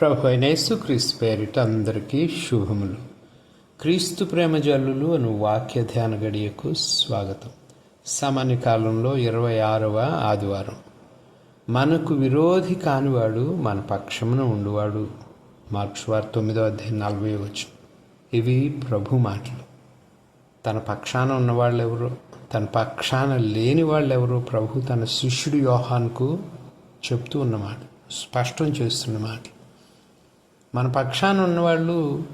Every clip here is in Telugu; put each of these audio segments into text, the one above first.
ప్రభు అయినేసు క్రీస్తు పేరిట అందరికీ శుభములు. క్రీస్తు ప్రేమ జల్లులు అను వాక్య ధ్యాన గడియకు స్వాగతం. సామాన్య కాలంలో ఇరవై ఆరవ ఆదివారం. మనకు విరోధి కానివాడు మన పక్షమున ఉండువాడు. మార్క్స్ వారు తొమ్మిదో అధ్యాయం నలభై వచ్చు ఇవి ప్రభు మాటలు. తన పక్షాన ఉన్నవాళ్ళు ఎవరు తన పక్షాన లేని వాళ్ళు ఎవరో ప్రభు తన శిష్యుడు యోహాన్కు చెప్తూ ఉన్నమాట. స్పష్టం చేస్తున్నమాట మన పక్షాన ఉన్నవాళ్ళు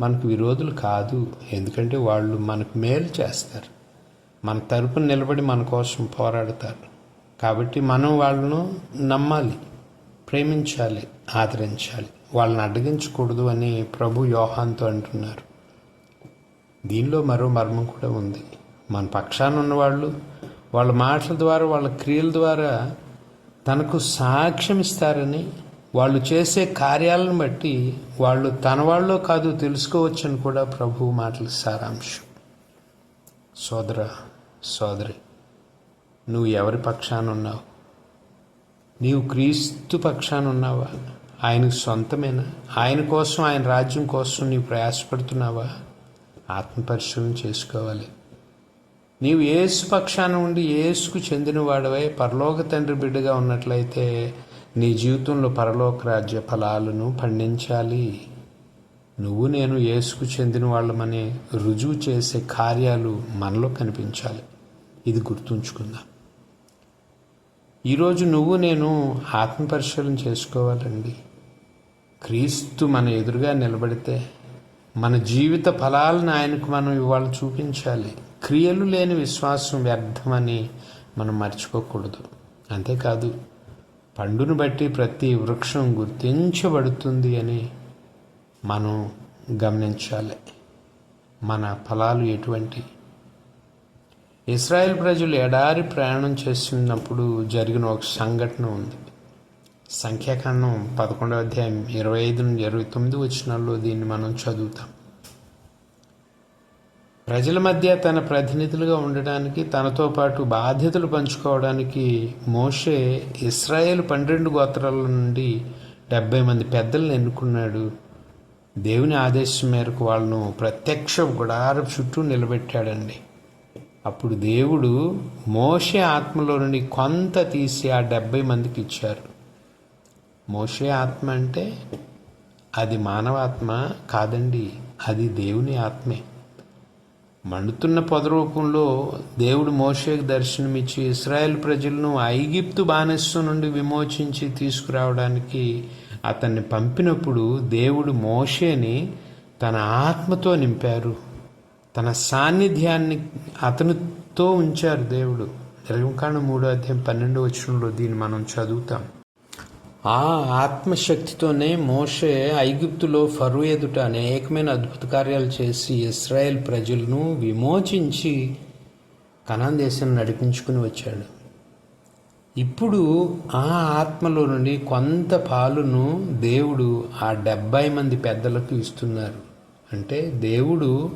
మనకు విరోధులు కాదు. ఎందుకంటే వాళ్ళు మనకు మేలు చేస్తారు. మన తరపున నిలబడి మన కోసం పోరాడతారు. కాబట్టి మనం వాళ్ళను నమ్మాలి ప్రేమించాలి ఆదరించాలి. వాళ్ళని అడ్డగించకూడదు అని ప్రభు యోహాన్తో అంటున్నారు. దీనిలో మరో మర్మం కూడా ఉంది. మన పక్షాన ఉన్నవాళ్ళు వాళ్ళ మాటల ద్వారా వాళ్ళ క్రియల ద్వారా తనకు సాక్ష్యం ఇస్తారని వాళ్ళు చేసే కార్యాలను బట్టి వాళ్ళు తన వాళ్ళో కాదు తెలుసుకోవచ్చని కూడా ప్రభు మాటల సారాంశం. సోదర సోదరి నువ్వు ఎవరి పక్షాన ఉన్నావు? నీవు క్రీస్తు పక్షాన ఉన్నావా? ఆయనకు సొంతమేనా? ఆయన కోసం ఆయన రాజ్యం కోసం నీవు ప్రయాసపడుతున్నావా? ఆత్మపరిశీలన చేసుకోవాలి. నీవు ఏసు పక్షాన ఉండి ఏసుకు చెందినవాడవై పరలోక తండ్రి బిడ్డగా ఉన్నట్లయితే నీ జీవితంలో పరలోక రాజ్య ఫలాలను పండించాలి. నువ్వు నేను ఏసుకు చెందిన వాళ్ళమని రుజువు చేసే కార్యాలు మనలో కనిపించాలి. ఇది గుర్తుంచుకుందాం. ఈరోజు నువ్వు నేను ఆత్మపరిశీలన చేసుకోవాలండి. క్రీస్తు మన ఎదురుగా నిలబడితే మన జీవిత ఫలాలను ఆయనకు మనం ఇవాళ చూపించాలి. క్రియలు లేని విశ్వాసం వ్యర్థమని మనం మర్చిపోకూడదు. అంతేకాదు పండును బట్టి ప్రతి వృక్షం గుర్తించబడుతుంది అని మనం గమనించాలి. మన ఫలాలు ఎటువంటి? ఇస్రాయేల్ ప్రజలు ఎడారి ప్రయాణం చేస్తున్నప్పుడు జరిగిన ఒక సంఘటన ఉంది. సంఖ్యాకాండం పదకొండవ అధ్యాయం ఇరవై ఐదు నుండి ఇరవై తొమ్మిది వచ్చినాల్లో దీన్ని మనం చదువుతాం. ప్రజల మధ్య తన ప్రతినిధులుగా ఉండడానికి తనతో పాటు బాధ్యతలు పంచుకోవడానికి మోషే ఇస్రాయేల్ పన్నెండు గోత్రాల నుండి డెబ్బై మంది పెద్దలను ఎన్నుకున్నాడు. దేవుని ఆదేశం మేరకు వాళ్ళను ప్రత్యక్ష గుడారం చుట్టూ నిలబెట్టాడండి. అప్పుడు దేవుడు మోషే ఆత్మలో నుండి కొంత తీసి ఆ డెబ్బై మందికి ఇచ్చారు. మోషే ఆత్మ అంటే అది మానవాత్మ కాదండి అది దేవుని ఆత్మే. మండుతున్న పొద రూపంలో దేవుడు మోషేకి దర్శనమిచ్చి ఇస్రాయేల్ ప్రజలను ఐగిప్తు బానిస్సు నుండి విమోచించి తీసుకురావడానికి అతన్ని పంపినప్పుడు దేవుడు మోషేని తన ఆత్మతో నింపారు. తన సాన్నిధ్యాన్ని అతనితో ఉంచారు దేవుడు. నిర్గమకాండ మూడో అధ్యాయం పన్నెండో వచనంలో దీన్ని మనం చదువుతాం. ఆ ఆత్మశక్తితోనే మోషే ఐగుప్తులో ఫరు ఎదుట అనేకమైన అద్భుత కార్యాలు చేసి ఇస్రాయేల్ ప్రజలను విమోచించి కనాన్ దేశం నడిపించుకుని వచ్చాడు. ఇప్పుడు ఆ ఆత్మలో నుండి కొంత పాలును దేవుడు ఆ డెబ్బై మంది పెద్దలకు ఇస్తున్నారు. అంటే దేవుడు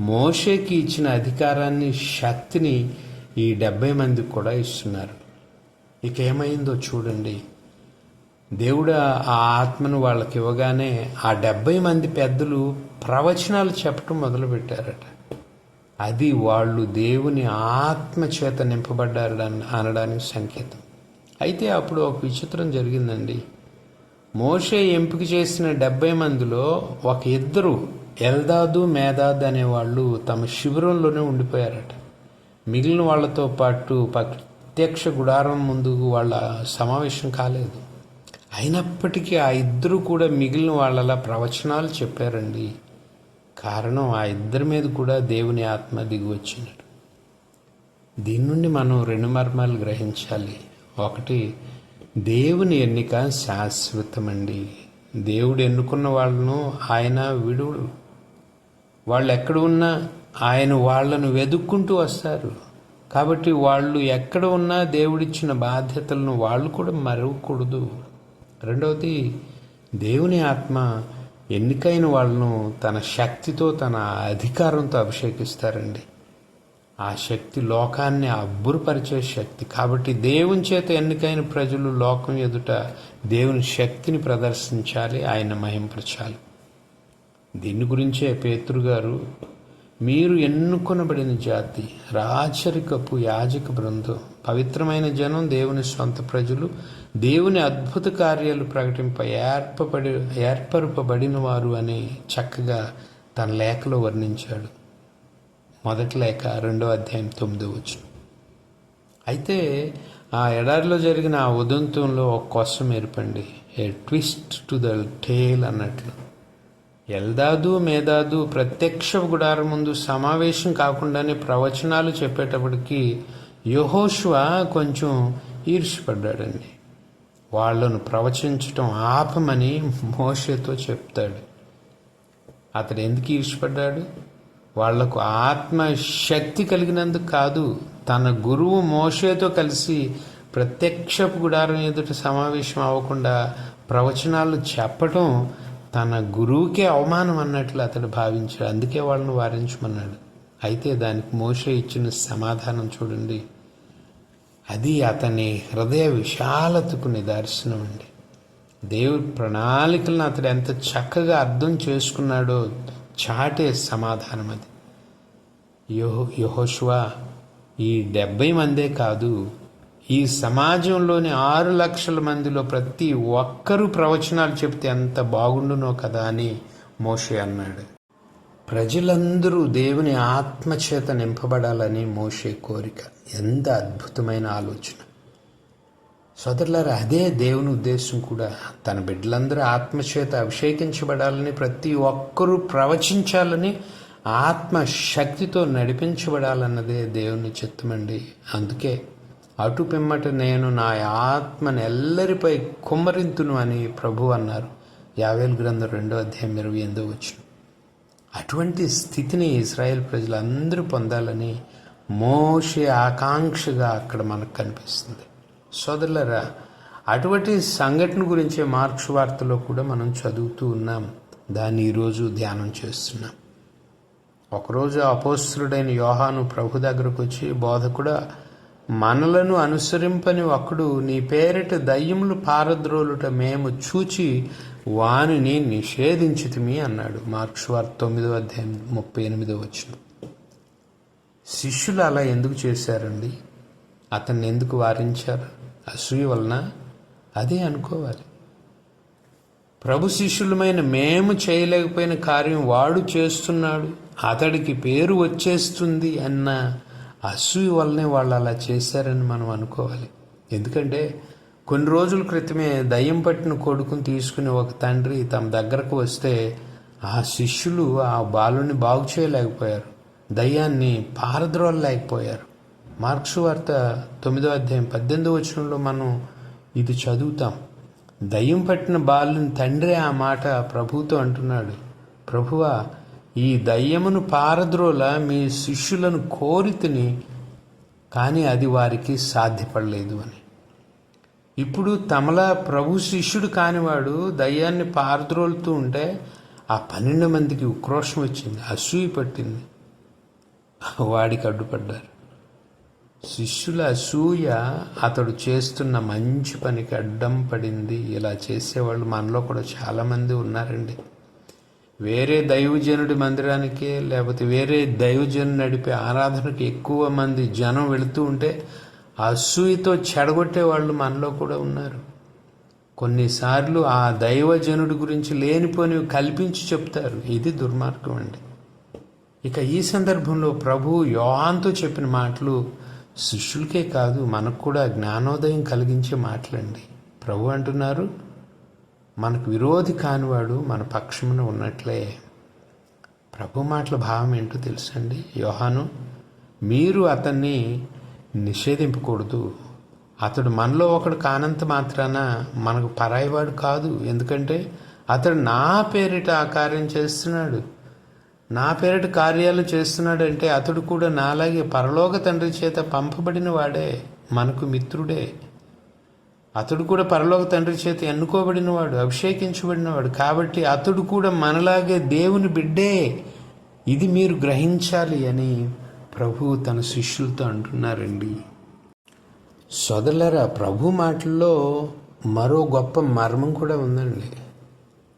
మోషేకి ఇచ్చిన అధికారాన్ని శక్తిని ఈ డెబ్బై మందికి కూడా ఇస్తున్నారు. ఇక ఏమైందో చూడండి. దేవుడు ఆ ఆత్మను వాళ్ళకి ఇవ్వగానే ఆ డెబ్బై మంది పెద్దలు ప్రవచనాలు చెప్పటం మొదలుపెట్టారట. అది వాళ్ళు దేవుని ఆత్మ చేత నింపబడ్డారు అనడానికి సంకేతం. అయితే అప్పుడు ఒక విచిత్రం జరిగిందండి. మోషే ఎంపిక చేసిన డెబ్బై మందిలో ఒక ఇద్దరు ఎల్దాదు మేదాద్ అనేవాళ్ళు తమ శిబిరంలోనే ఉండిపోయారట. మిగిలిన వాళ్ళతో పాటు ప్రత్యక్ష గుడారం ముందు వాళ్ళ సమావేశం కాలేదు. అయినప్పటికీ ఆ ఇద్దరు కూడా మిగిలిన వాళ్ళలా ప్రవచనాలు చెప్పారండి. కారణం ఆ ఇద్దరి మీద కూడా దేవుని ఆత్మ దిగి వచ్చినాడు దీని నుండి మనం రెండు మర్మాలు గ్రహించాలి. ఒకటి దేవుని ఎన్నిక శాశ్వతమండి. దేవుడు ఎన్నుకున్న వాళ్ళను ఆయన విడుడు వాళ్ళు ఎక్కడ ఉన్నా ఆయన వాళ్ళను వెతుక్కుంటూ వస్తారు. కాబట్టి వాళ్ళు ఎక్కడ ఉన్నా దేవుడిచ్చిన బాధ్యతలను వాళ్ళు కూడా మరవకూడదు. రెండవది దేవుని ఆత్మ ఎన్నికైన వాళ్ళను తన శక్తితో తన అధికారంతో అభిషేకిస్తారండి. ఆ శక్తి లోకాన్ని అబ్బురపరిచే శక్తి. కాబట్టి దేవుని చేత ఎన్నికైన ప్రజలు లోకం ఎదుట దేవుని శక్తిని ప్రదర్శించాలి ఆయన మహింపరచాలి. దీని గురించే పేతురు గారు మీరు ఎన్నుకొనబడిన జాతి రాచరికపు యాజక బృందం పవిత్రమైన జనం దేవుని సొంత ప్రజలు దేవుని అద్భుత కార్యాలు ప్రకటింప ఏర్పబడి ఏర్పరపబడిన వారు అని చక్కగా తన లేఖలో వర్ణించాడు. మొదటి లేఖ రెండో అధ్యాయం తొమ్మిదో వచ్చు అయితే ఆ ఎడారిలో జరిగిన ఆ ఉదంతంలో ఒక కోసం ఏర్పండి a twist to the tale అన్నట్లు. ఎల్దాదు మేదాదు ప్రత్యక్ష గుడారం ముందు సమావేశం కాకుండానే ప్రవచనాలు చెప్పేటప్పటికి యహోష్వా కొంచెం ఈర్ష్యపడ్డాడండి. వాళ్ళను ప్రవచించటం ఆపమని మోషతో చెప్తాడు. అతడు ఎందుకు ఈర్ష్యపడ్డాడు? వాళ్ళకు ఆత్మ శక్తి కలిగినందుకు కాదు తన గురువు మోషేతో కలిసి ప్రత్యక్ష గుడారం ఎదుట సమావేశం అవ్వకుండా ప్రవచనాలు చెప్పటం తన గురువుకే అవమానం అన్నట్లు అతడు భావించాడు. అందుకే వాళ్ళను వారించమన్నాడు. అయితే దానికి మోషే ఇచ్చిన సమాధానం చూడండి. అది అతని హృదయ విశాలతకు నిదర్శనం అండి. దేవుడి ప్రణాళికలను అతడు ఎంత చక్కగా అర్థం చేసుకున్నాడో చాటే సమాధానం అది. యహో యహోష్వా ఈ డెబ్బై మందే కాదు ఈ సమాజంలోని ఆరు లక్షల మందిలో ప్రతి ఒక్కరూ ప్రవచనాలు చెప్తే ఎంత బాగుండునో కదా అని మోషే అన్నాడు. ప్రజలందరూ దేవుని ఆత్మచేత నింపబడాలని మోషే కోరిక. ఎంత అద్భుతమైన ఆలోచన. సోదరులారా అదే దేవుని ఉద్దేశం కూడా. తన బిడ్డలందరూ ఆత్మచేత అభిషేకించబడాలని ప్రతి ఒక్కరూ ప్రవచించాలని ఆత్మ శక్తితో నడిపించబడాలన్నదే దేవుని చిత్తమండి. అందుకే అటు పిమ్మట నేను నా ఆత్మను ఎల్లరిపై కుమ్మరింతును అని ప్రభు అన్నారు. యావేల్ గ్రంథం రెండో అధ్యాయం ఇరవై ఎనిమిదో వచ్చిన అటువంటి స్థితిని ఇస్రాయేల్ ప్రజలందరూ పొందాలని మోషి ఆకాంక్షగా అక్కడ మనకు కనిపిస్తుంది. సోదరులరా అటువంటి సంఘటన గురించే మార్క్స్ వార్తలో కూడా మనం చదువుతూ ఉన్నాం. దాన్ని ఈరోజు ధ్యానం చేస్తున్నాం. ఒకరోజు అపోస్తుడైన యోహాను ప్రభు దగ్గరకు వచ్చి బోధకుడా మనలను అనుసరింపని ఒకడు నీ పేరిట దయ్యములు పారద్రోలుట మేము చూచి వానిని నిషేధించితిమి అన్నాడు. మార్క్స్ వార్త తొమ్మిదో అధ్యాయం ముప్పై ఎనిమిదో వచ్చిన శిష్యులు అలా ఎందుకు చేశారండి? అతన్ని ఎందుకు వారించారు? అసూయ వలన? అదే అనుకోవాలి. ప్రభు శిష్యులమైన మేము చేయలేకపోయిన కార్యం వాడు చేస్తున్నాడు. అతడికి పేరు వచ్చేస్తుంది అన్న అసూయ వల్లనే వాళ్ళు అలా చేశారని మనం అనుకోవాలి. ఎందుకంటే కొన్ని రోజుల క్రితమే దయ్యం పట్టిన కొడుకుని తీసుకుని ఒక తండ్రి తమ దగ్గరకు వస్తే ఆ శిష్యులు ఆ బాలుని బాగు చేయలేకపోయారు. దయ్యాన్ని పారద్రోలలేకపోయారు. మార్క్స్ వార్త తొమ్మిదో అధ్యాయం పద్దెనిమిదో వచనంలో మనం ఇది చదువుతాం. దయ్యం పట్టిన బాలుని తండ్రి ఆ మాట ప్రభుతో అంటున్నాడు. ప్రభువా ఈ దయ్యమును పారద్రోల మీ శిష్యులను కోరితిని కానీ అది వారికి సాధ్యపడలేదు అని. ఇప్పుడు తమలా ప్రభు శిష్యుడు కానివాడు దయ్యాన్ని పారద్రోలుతూ ఉంటే ఆ పన్నెండు మందికి ఉక్రోషం వచ్చింది అసూయ పట్టింది. వాడికి అడ్డుపడ్డారు. శిష్యుల అసూయ అతడు చేస్తున్న మంచి పనికి అడ్డం పడింది. ఇలా చేసేవాళ్ళు మనలో కూడా చాలామంది ఉన్నారండి. వేరే దైవజనుడి మందిరానికి లేకపోతే వేరే దైవజను నడిపే ఆరాధనకి ఎక్కువ మంది జనం వెళుతూ ఉంటే అసూయతో చెడగొట్టే వాళ్ళు మనలో కూడా ఉన్నారు. కొన్నిసార్లు ఆ దైవజనుడి గురించి లేనిపోనివి కల్పించి చెప్తారు. ఇది దుర్మార్గం అండి. ఇక ఈ సందర్భంలో ప్రభు యోహాన్తో చెప్పిన మాటలు శిష్యులకే కాదు మనకు కూడా జ్ఞానోదయం కలిగించే మాటలండి. ప్రభు అంటున్నారు మనకు విరోధి కానివాడు మన పక్షమున ఉన్నట్లే. ప్రభు మాటల భావం ఏంటో తెలుసండి? యోహాను మీరు అతన్ని నిషేధింపకూడదు. అతడు మనలో ఒకడు కానంత మాత్రాన మనకు పరాయివాడు కాదు. ఎందుకంటే అతడు నా పేరిట ఆ కార్యం చేస్తున్నాడు. నా పేరిట కార్యాలు చేస్తున్నాడంటే అతడు కూడా నాలాగే పరలోక తండ్రి చేత పంపబడిన వాడే మనకు మిత్రుడే. అతడు కూడా పరలోక తండ్రి చేత ఎన్నుకోబడినవాడు అభిషేకించబడినవాడు కాబట్టి అతడు కూడా మనలాగే దేవుని బిడ్డే. ఇది మీరు గ్రహించాలి అని ప్రభు తన శిష్యులతో అంటున్నారండి. సొదలరా ప్రభు మాటల్లో మరో గొప్ప మర్మం కూడా ఉందండి.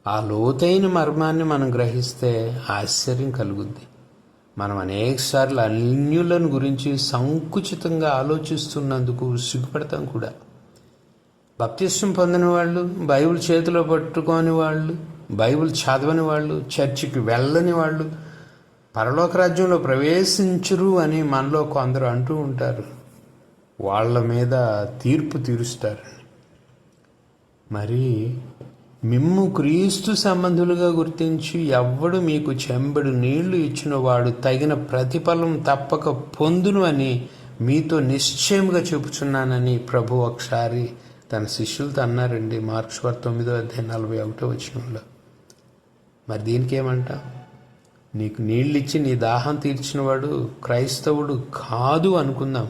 ఆ లోతైన మర్మాన్ని మనం గ్రహిస్తే ఆశ్చర్యం కలుగుద్ది. మనం అనేకసార్లు అన్యులను గురించి సంకుచితంగా ఆలోచిస్తున్నందుకు సిగ్గుపడతాం కూడా. భక్తిష్టం పొందిన వాళ్ళు బైబిల్ చేతిలో పట్టుకోని వాళ్ళు బైబిల్ చదవని వాళ్ళు చర్చికి వెళ్ళని వాళ్ళు పరలోక రాజ్యంలో ప్రవేశించరు అని మనలో కొందరు అంటూ ఉంటారు. వాళ్ళ మీద తీర్పు తీరుస్తారు. మరి మిమ్ము క్రీస్తు సంబంధులుగా గుర్తించి ఎవ్వడు మీకు చెంబడు నీళ్ళు ఇచ్చినవాడు తగిన ప్రతిఫలం తప్పక పొందును అని మీతో నిశ్చయముగా చెబుతున్నానని ప్రభు ఒకసారి తన శిష్యులతో అన్నారండి. మార్క్స్ వారు తొమ్మిదో అధ్యాయం నలభై ఒకటో వచ్చినంలో మరి దీనికి ఏమంటా నీకు నీళ్ళు ఇచ్చి నీ దాహం తీర్చినవాడు క్రైస్తవుడు కాదు అనుకుందాం.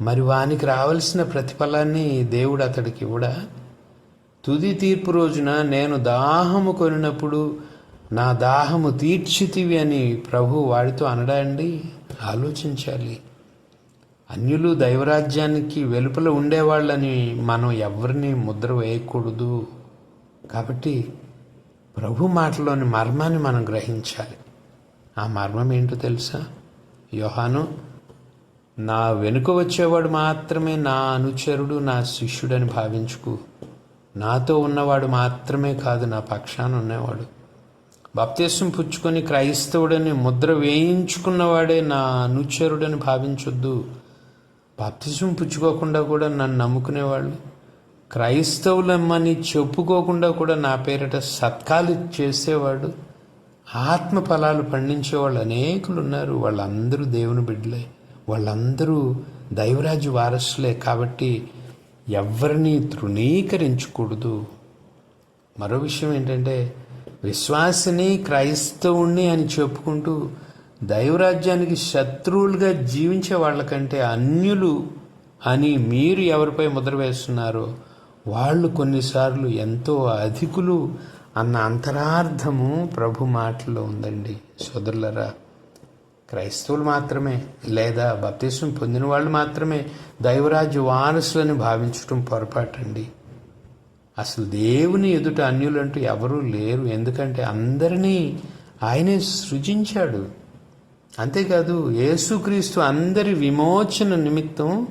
మరి వానికి రావలసిన ప్రతిఫలాన్ని దేవుడు అతడికి ఇవ్వడా? తుది తీర్పు రోజున నేను దాహము కొనినప్పుడు నా దాహము తీర్చితివి అని ప్రభు వాడితో అనడా అండి ఆలోచించాలి. అన్యులు దైవరాజ్యానికి వెలుపల ఉండేవాళ్ళని మనం ఎవరిని ముద్ర వేయకూడదు. కాబట్టి ప్రభు మాటలోని మర్మాన్ని మనం గ్రహించాలి. ఆ మర్మం ఏంటో తెలుసా? యోహాను నా వెనుక వచ్చేవాడు మాత్రమే నా అనుచరుడు నా శిష్యుడని భావించుకు. నాతో ఉన్నవాడు మాత్రమే కాదు నా పక్షాన ఉన్నవాడు. బాప్తీసం పుచ్చుకొని క్రైస్తవుడని ముద్ర వేయించుకున్నవాడే నా అనుచరుడని భావించొద్దు. బాప్తిజం పుచ్చుకోకుండా కూడా నన్ను నమ్ముకునేవాళ్ళు. క్రైస్తవులమ్మని చెప్పుకోకుండా కూడా నా పేరిట సత్కాలు చేసేవాడు. ఆత్మ ఫలాలు పండించేవాళ్ళు అనేకులు ఉన్నారు వాళ్ళందరూ దేవుని బిడ్డలే. వాళ్ళందరూ దైవరాజు వారసులే కాబట్టి ఎవరిని తృణీకరించకూడదు. మరో విషయం ఏంటంటే విశ్వాసిని క్రైస్తవుణ్ణి అని చెప్పుకుంటూ దైవరాజ్యానికి శత్రువులుగా జీవించే వాళ్ళకంటే అన్యులు అని మీరు ఎవరిపై ముద్ర వేస్తున్నారో వాళ్ళు కొన్నిసార్లు ఎంతో అధికులు అన్న అంతరార్థము ప్రభు మాటల్లో ఉందండి. సోదరులరా క్రైస్తవులు మాత్రమే లేదా బప్తిసం పొందిన వాళ్ళు మాత్రమే దైవరాజ్య వారసులని భావించటం పొరపాటండి. అసలు దేవుని ఎదుట అన్యులంటూ ఎవరూ లేరు. ఎందుకంటే అందరినీ ఆయనే సృజించాడు. అంతేకాదు యేసుక్రీస్తు అందరి విమోచన నిమిత్తం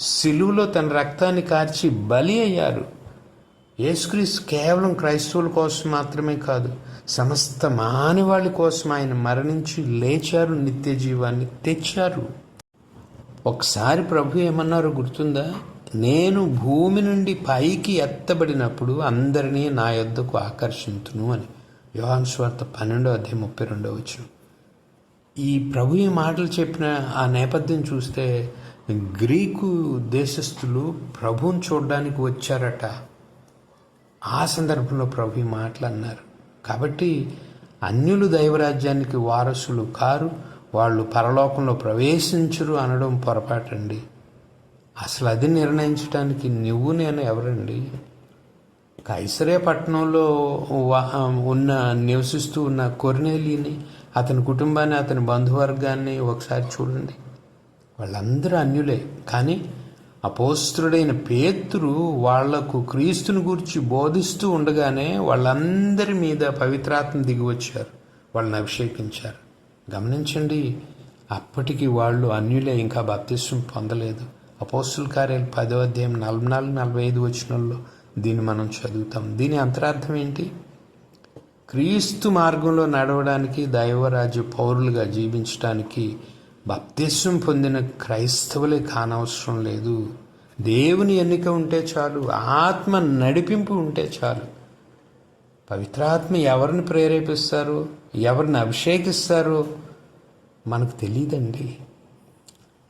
సిలువులో తన రక్తాన్ని కార్చి బలి అయ్యారు. యేసుక్రీస్తు కేవలం క్రైస్తవుల కోసం మాత్రమే కాదు సమస్త మానవాళి కోసం ఆయన మరణించి లేచారు నిత్య జీవాన్ని తెచ్చారు. ఒకసారి ప్రభు ఏమన్నారో గుర్తుందా? నేను భూమి నుండి పైకి ఎత్తబడినప్పుడు అందరినీ నా యొద్దకు ఆకర్షించును అని. యోహాన్ స్వార్థ పన్నెండో అధ్యాయం ముప్పై రెండో వచ్చిన ఈ ప్రభు ఈ మాటలు చెప్పిన ఆ నేపథ్యం చూస్తే గ్రీకు దేశస్థులు ప్రభువుని చూడడానికి వచ్చారట. ఆ సందర్భంలో ప్రభు ఈ మాటలు అన్నారు. కాబట్టి అన్యులు దైవరాజ్యానికి వారసులు కారు వాళ్ళు పరలోకంలో ప్రవేశించరు అనడం పొరపాటండి. అసలు అది నిర్ణయించడానికి నువ్వు నేను ఎవరండి? కైసరే పట్టణంలో ఉన్న నివసిస్తూ ఉన్న కొర్నేలిని అతని కుటుంబాన్ని అతని బంధువర్గాన్ని ఒకసారి చూడండి. వాళ్ళందరూ అన్యులే. కానీ అపోస్తుడైన పేతురు వాళ్ళకు క్రీస్తుని గురించి బోధిస్తూ ఉండగానే వాళ్ళందరి మీద పవిత్రాత్మ దిగి వచ్చారు. వాళ్ళని అభిషేకించారు. గమనించండి అప్పటికి వాళ్ళు అన్యులే ఇంకా బప్తిస్వం పొందలేదు. అపోస్తుల కార్యాలు పదో అధ్యాయం నలభై నాలుగు నలభై ఐదు వచనంలో దీన్ని మనం చదువుతాం. దీని అంతరార్థం ఏంటి? క్రీస్తు మార్గంలో నడవడానికి దైవరాజ్య పౌరులుగా జీవించడానికి బప్తిస్వం పొందిన క్రైస్తవులే కానవసరం లేదు. దేవుని ఎన్నిక ఉంటే చాలు ఆత్మ నడిపింపు ఉంటే చాలు. పవిత్రాత్మ ఎవరిని ప్రేరేపిస్తారు ఎవరిని అభిషేకిస్తారు? మనకు తెలియదండి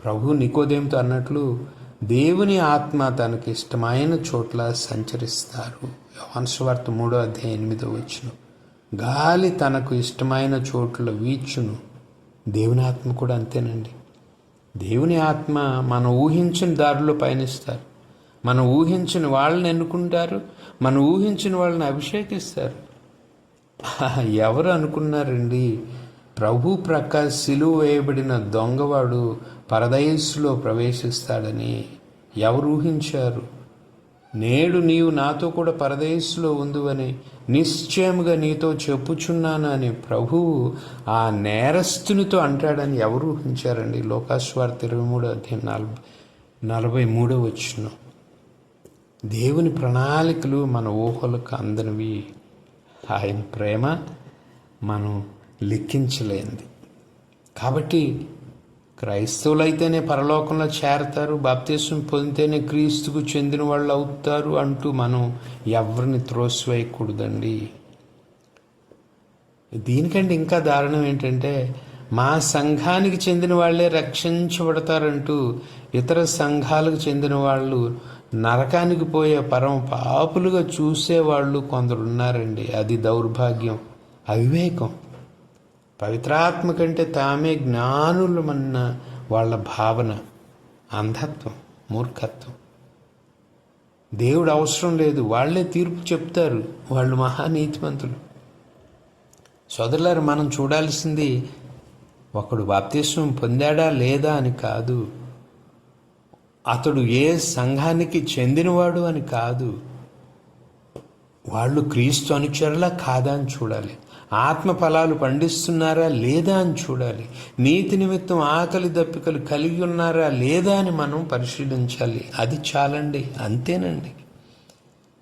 ప్రభు నికోదేంతో అన్నట్లు దేవుని ఆత్మ తనకి ఇష్టమైన చోట్ల సంచరిస్తారు. యోహాన్స్వార్త మూడో అధ్యాయం ఎనిమిదో వచ్చిన గాలి తనకు ఇష్టమైన చోట్ల వీచును దేవుని ఆత్మ కూడా అంతేనండి. దేవుని ఆత్మ మనం ఊహించిన దారిలో పయనిస్తారు. మనం ఊహించిన వాళ్ళని ఎన్నుకుంటారు. మనం ఊహించిన వాళ్ళని అభిషేకిస్తారు. ఎవరు అనుకున్నారండి? ప్రభు ప్రకాష్ సిలువ వేయబడిన దొంగవాడు పరదయస్సులో ప్రవేశిస్తాడని ఎవరు ఊహించారు? నేడు నీవు నాతో కూడా పరదేశంలో ఉందువని నిశ్చయముగా నీతో చెప్పుచున్నాను అని ప్రభువు ఆ నేరస్తునితో అంటాడని ఎవరు ఊహించారండి? లోకాశ్వార్త ఇరవై మూడో అధ్యాయం నలభై నలభై మూడో వచ్చిన దేవుని ప్రణాళికలు మన ఊహలకు అందనివి. ఆయన ప్రేమ మనం లెక్కించలేనిది. కాబట్టి క్రైస్తవులైతేనే పరలోకంలో చేరతారు బాప్తీసం పొందితేనే క్రీస్తుకు చెందిన వాళ్ళు అవుతారు అంటూ మనం ఎవరిని త్రోసివేయకూడదండి. దీనికంటే ఇంకా దారుణం ఏంటంటే మా సంఘానికి చెందిన వాళ్ళే రక్షించబడతారంటూ ఇతర సంఘాలకు చెందిన వాళ్ళు నరకానికి పోయే పరమ పాపులుగా చూసేవాళ్ళు కొందరు ఉన్నారండి అది దౌర్భాగ్యం అవివేకం. పవిత్రాత్మ కంటే తామే జ్ఞానులమన్న వాళ్ళ భావన అంధత్వం మూర్ఖత్వం. దేవుడు అవసరం లేదు వాళ్ళే తీర్పు చెప్తారు వాళ్ళు మహానీతిమంతులు. సోదరులారు మనం చూడాల్సింది ఒకడు బాప్తిస్వం పొందాడా లేదా అని కాదు. అతడు ఏ సంఘానికి చెందినవాడు అని కాదు. వాళ్ళు క్రీస్తు అనుచరులా కాదా అని చూడాలి. ఆత్మ ఫలాలు పండిస్తున్నారా లేదా అని చూడాలి. నీతి నిమిత్తం ఆకలి దప్పికలు కలిగి ఉన్నారా లేదా అని మనం పరిశీలించాలి. అది చాలండి. అంతేనండి.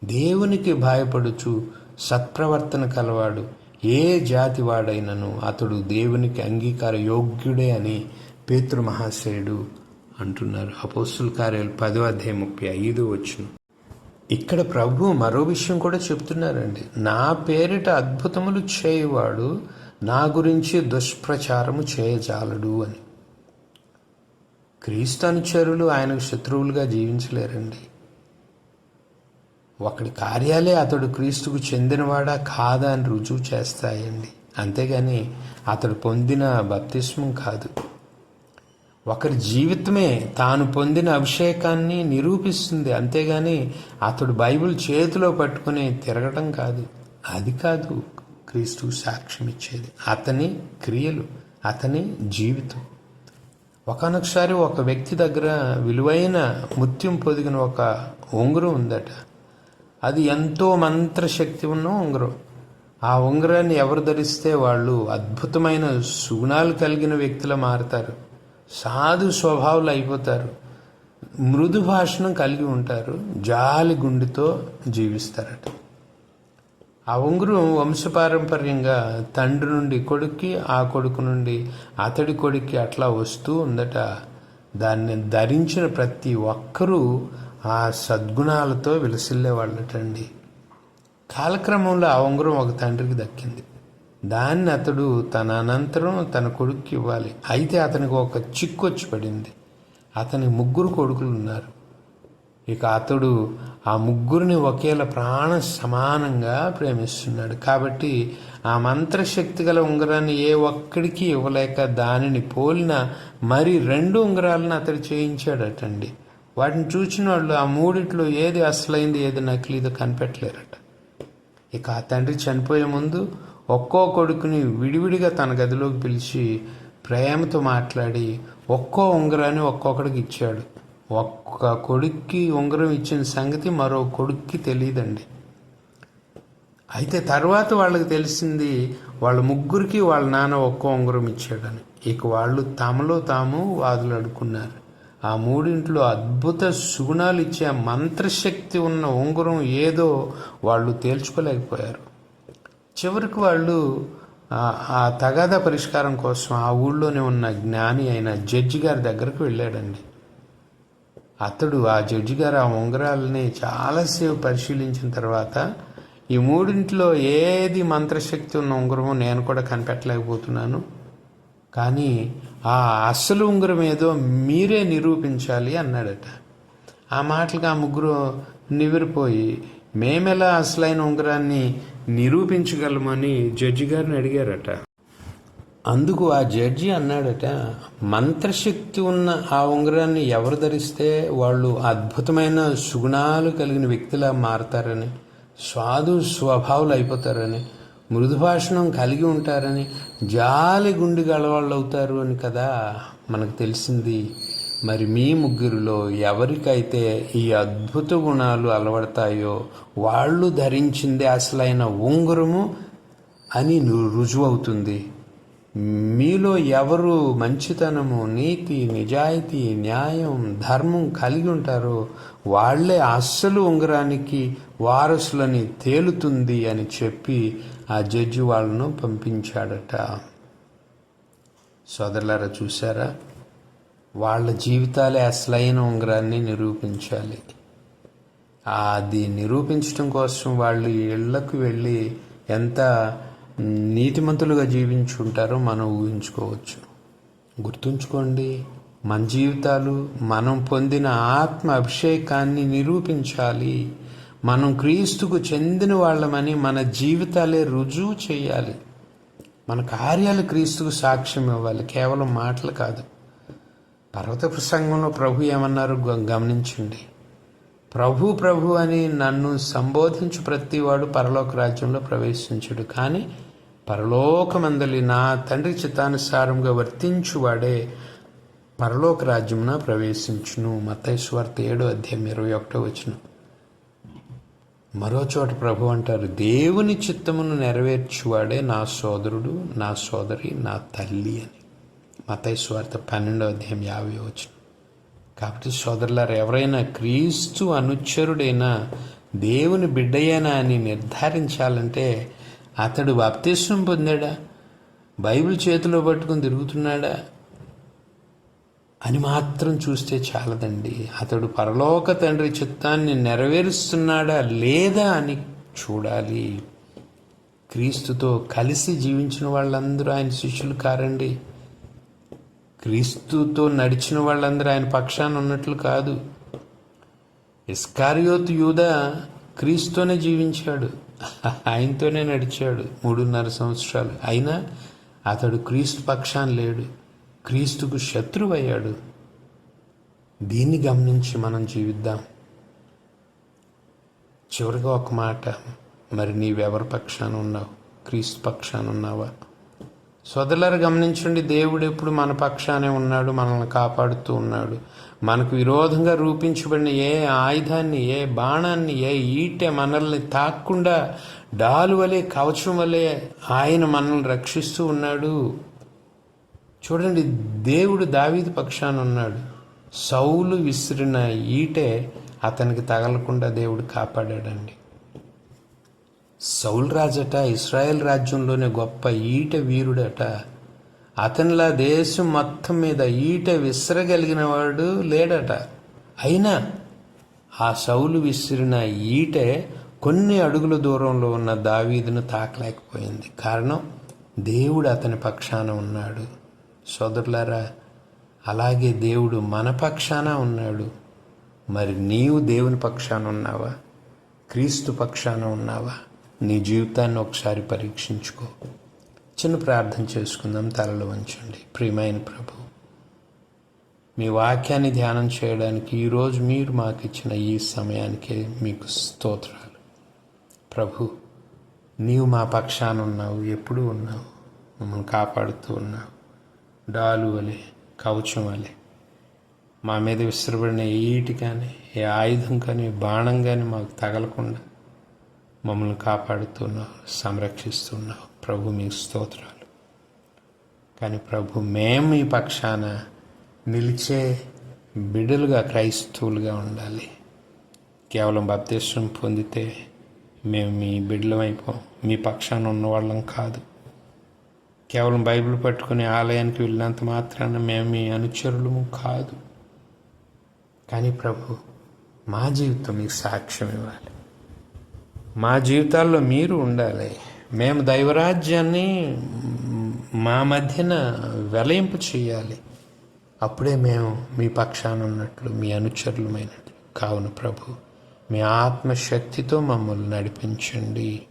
దేవునికి భయపడుచు సత్ప్రవర్తన కలవాడు ఏ జాతి వాడైనను అతడు దేవునికి అంగీకార యోగ్యుడే అని పేతృమహాశయుడు అంటున్నారు. అపోస్తుల కార్యాలు పదో అధ్యాయం ముప్పై ఐదు వచ్చును ఇక్కడ ప్రభు మరో విషయం కూడా చెప్తున్నారండి. నా పేరిట అద్భుతములు చేయవాడు నా గురించి దుష్ప్రచారము చేయజాలడు అని. క్రీస్తు అనుచరులు ఆయనకు శత్రువులుగా జీవించలేరండి. ఒకడి కార్యాలే అతడు క్రీస్తుకు చెందినవాడా కాదా అని రుజువు చేస్తాయండి. అంతేగాని అతడు పొందిన బప్తిస్మం కాదు. ఒకరి జీవితమే తాను పొందిన అభిషేకాన్ని నిరూపిస్తుంది. అంతేగాని అతడు బైబిల్ చేతిలో పట్టుకుని తిరగటం కాదు. అది కాదు క్రీస్తు సాక్ష్యం ఇచ్చేది అతని క్రియలు అతని జీవితం. ఒకనొకసారి ఒక వ్యక్తి దగ్గర విలువైన ముత్యం పొదిగిన ఒక ఉంగరం ఉందట. అది ఎంతో మంత్రశక్తి ఉన్న ఉంగరం. ఆ ఉంగరాన్ని ఎవరు ధరిస్తే వాళ్ళు అద్భుతమైన సుగుణాలు కలిగిన వ్యక్తుల మారుతారు. సాధు స్వభావాలు అయిపోతారు. మృదు భాషను కలిగి ఉంటారు. జాలి గుండెతో జీవిస్తారట. ఆ ఉంగరం వంశపారంపర్యంగా తండ్రి నుండి కొడుక్కి ఆ కొడుకు నుండి అతడి కొడుక్కి అట్లా వస్తూ ఉందట. దాన్ని ధరించిన ప్రతి ఒక్కరూ ఆ సద్గుణాలతో విలసిల్లే వాళ్ళటండి. కాలక్రమంలో ఆ ఉంగరం ఒక తండ్రికి దక్కింది. దాన్ని అతడు తన అనంతరం తన కొడుక్కి ఇవ్వాలి. అయితే అతనికి ఒక చిక్కు వచ్చి పడింది. అతనికి ముగ్గురు కొడుకులు ఉన్నారు. ఇక అతడు ఆ ముగ్గురిని ఒకేలా ప్రాణ సమానంగా ప్రేమిస్తున్నాడు. కాబట్టి ఆ మంత్రశక్తి గల ఉంగరాన్ని ఏ ఒక్కడికి ఇవ్వలేక దానిని పోలిన మరి రెండు ఉంగరాలను అతడు చేయించాడటండి. వాటిని చూసిన వాళ్ళు ఆ మూడిట్లో ఏది అసలైంది ఏది నకిలీదో కనిపెట్టలేరట. ఇక ఆ తండ్రి చనిపోయే ముందు ఒక్కో కొడుకుని విడివిడిగా తన గదిలోకి పిలిచి ప్రేమతో మాట్లాడి ఒక్కో ఉంగరాన్ని ఒక్కొక్కడికి ఇచ్చాడు. ఒక్క కొడుక్కి ఉంగరం ఇచ్చిన సంగతి మరో కొడుక్కి తెలియదండి. అయితే తర్వాత వాళ్ళకి తెలిసింది వాళ్ళ ముగ్గురికి వాళ్ళ నాన్న ఒక్కో ఉంగరం ఇచ్చాడని. ఇక వాళ్ళు తమలో తాము వాదులు అడుకున్నారు ఆ మూడింట్లో అద్భుత సుగుణాలు ఇచ్చే మంత్రశక్తి ఉన్న ఉంగరం ఏదో వాళ్ళు తేల్చుకోలేకపోయారు. చివరికి వాళ్ళు ఆ తగాదా పరిష్కారం కోసం ఆ ఊళ్ళోనే ఉన్న జ్ఞాని అయిన జడ్జి గారి దగ్గరకు వెళ్ళాడండి. అతడు ఆ జడ్జి గారు ఆ ఉంగరాలని చాలాసేపు పరిశీలించిన తర్వాత ఈ మూడింటిలో ఏది మంత్రశక్తి ఉన్న ఉంగరమో నేను కూడా కనిపెట్టలేకపోతున్నాను. కానీ ఆ అసలు ఉంగరం ఏదో మీరే నిరూపించాలి అన్నాడట. ఆ మాటలకు ఆ ముగ్గురు నివిరిపోయి మేమెలా అసలైన ఉంగరాన్ని నిరూపించగలమని జడ్జి గారిని అడిగారట. అందుకు ఆ జడ్జి అన్నాడట మంత్రశక్తి ఉన్న ఆ ఉంగరాన్ని ఎవరు ధరిస్తే వాళ్ళు అద్భుతమైన సుగుణాలు కలిగిన వ్యక్తిలా మారతారని స్వాదు స్వభావులు అయిపోతారని మృదుభాషణం కలిగి ఉంటారని జాలి గుండె గలవాళ్ళు అవుతారు అని కదా మనకు తెలిసింది. మరి మీ ముగ్గురిలో ఎవరికైతే ఈ అద్భుత గుణాలు అలవడతాయో వాళ్ళు ధరించిందే అసలైన ఉంగరము అని రుజువవుతుంది. మీలో ఎవరు మంచితనము నీతి నిజాయితీ న్యాయం ధర్మం కలిగి ఉంటారో వాళ్ళే అస్సలు ఉంగరానికి వారసులని తేలుతుంది అని చెప్పి ఆ జడ్జి వాళ్ళను పంపించాడట. సోదరులారా చూసారా వాళ్ళ జీవితాలే అసలైన ఉంగరాన్ని నిరూపించాలి. అది నిరూపించడం కోసం వాళ్ళు ఇళ్ళకు వెళ్ళి ఎంత నీతిమంతులుగా జీవించుంటారో మనం ఊహించుకోవచ్చు. గుర్తుంచుకోండి మన జీవితాలు మనం పొందిన ఆత్మ అభిషేకాన్ని నిరూపించాలి. మనం క్రీస్తుకు చెందిన వాళ్ళమని మన జీవితాలే రుజువు చేయాలి. మన కార్యాలు క్రీస్తుకు సాక్ష్యం ఇవ్వాలి. కేవలం మాటలు కాదు. పర్వత ప్రసంగంలో ప్రభు ఏమన్నారు గమనించండి. ప్రభు ప్రభు అని నన్ను సంబోధించు ప్రతివాడు పరలోక రాజ్యంలో ప్రవేశించుడు. కానీ పరలోకమందలి నా తండ్రి చిత్తానుసారంగా వర్తించువాడే పరలోక రాజ్యమున ప్రవేశించును. మతైశ్వార్త ఏడో అధ్యాయం ఇరవై ఒకటో వచ్చిన మరో చోట ప్రభు అంటారు దేవుని చిత్తమును నెరవేర్చువాడే నా సోదరుడు నా సోదరి నా తల్లి అని. మతైశ్వార్త పన్నెండో అధ్యాయం యాభై వచ్చిన కాబట్టి సోదరులారు ఎవరైనా క్రీస్తు అనుచరుడైనా దేవుని బిడ్డయేనా అని నిర్ధారించాలంటే అతడు బాప్తిస్వం పొందాడా? బైబిల్ చేతిలో పట్టుకుని తిరుగుతున్నాడా? అని మాత్రం చూస్తే చాలదండి. అతడు పరలోక తండ్రి చిత్తాన్ని నెరవేరుస్తున్నాడా లేదా అని చూడాలి. క్రీస్తుతో కలిసి జీవించిన వాళ్ళందరూ ఆయన శిష్యులు కారండి. క్రీస్తుతో నడిచిన వాళ్ళందరూ ఆయన పక్షాన ఉన్నట్లు కాదు. ఇస్కారియోత్ యూద క్రీస్తుతోనే జీవించాడు. ఆయనతోనే నడిచాడు మూడున్నర సంవత్సరాలు. అయినా అతడు క్రీస్తు పక్షాన లేడు. క్రీస్తుకు శత్రువయ్యాడు. దీన్ని గమనించి మనం జీవిద్దాం. చివరిగా ఒక మాట. మరి నీవెవరి పక్షాన ఉన్నావు? క్రీస్తు పక్షాన ఉన్నావా? సోదరులారు గమనించండి దేవుడు ఎప్పుడు మన పక్షానే ఉన్నాడు మనల్ని కాపాడుతూ ఉన్నాడు. మనకు విరోధంగా రూపించబడిన ఏ ఆయుధాన్ని ఏ బాణాన్ని ఏ ఈటె మనల్ని తాక్కుండా డాలు వలె కవచం వలె ఆయన మనల్ని రక్షిస్తూ ఉన్నాడు. చూడండి దేవుడు దావీదు పక్షాన ఉన్నాడు. సౌలు విసిరిన ఈటె అతనికి తగలకుండా దేవుడు కాపాడాడండి. సౌల్ రాజట ఇస్రాయెల్ రాజ్యంలోనే గొప్ప ఈట వీరుడట. అతనిలా దేశం మొత్తం మీద ఈట విసరగలిగిన వాడు లేడట. అయినా ఆ సౌలు విసిరిన ఈటే కొన్ని అడుగుల దూరంలో ఉన్న దావీదును తాకలేకపోయింది. కారణం దేవుడు అతని పక్షాన ఉన్నాడు. సోదరులారా అలాగే దేవుడు మన పక్షాన ఉన్నాడు. మరి నీవు దేవుని పక్షాన ఉన్నావా? క్రీస్తు పక్షాన ఉన్నావా? నీ జీవితాన్ని ఒకసారి పరీక్షించుకో. చిన్న ప్రార్థన చేసుకుందాం తలలు వంచండి. ప్రియమైన ప్రభు మీ వాక్యాన్ని ధ్యానం చేయడానికి ఈరోజు మీరు మాకు ఇచ్చిన ఈ సమయానికి మీకు స్తోత్రాలు. ప్రభు నీవు మా పక్షాన ఉన్నావు ఎప్పుడూ ఉన్నావు. మమ్మల్ని కాపాడుతూ ఉన్నావు. డాలు వలె కవచం వలె. మా మీద విసిరబడిన ఏ ఈటి కానీ ఏ ఆయుధం కానీ బాణం కానీ మాకు తగలకుండా మమ్మల్ని కాపాడుతున్నావు సంరక్షిస్తున్నావు ప్రభు మీ స్తోత్రాలు. కానీ ప్రభు మేము మీ పక్షాన నిలిచే బిడ్డలుగా క్రైస్తవులుగా ఉండాలి. కేవలం బాప్తీసం పొందితే మేము మీ బిడ్డలమైపోం మీ పక్షాన ఉన్నవాళ్ళం కాదు. కేవలం బైబిల్ పట్టుకుని ఆలయానికి వెళ్ళినంత మాత్రాన మేము మీ అనుచరులము కాదు. కానీ ప్రభు మా జీవితం మీకు సాక్ష్యం ఇవ్వాలి. మా జీవితాల్లో మీరు ఉండాలి. మేము దైవరాజ్యాన్ని మా మధ్యన వెలయింపు చేయాలి. అప్పుడే మేము మీ పక్షాన ఉన్నట్లు మీ అనుచరులమైనట్లు. కావున ప్రభు మీ ఆత్మశక్తితో మమ్మల్ని నడిపించండి.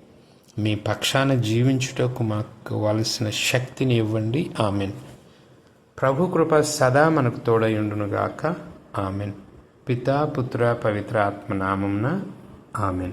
మీ పక్షాన జీవించుటకు మాకు వలసిన శక్తిని ఇవ్వండి. ఆమెన్. ప్రభు కృప సదా మనకు తోడయుండునుగాక ఆమెన్. పితా పుత్ర పవిత్ర ఆత్మ నామంన ఆమెన్.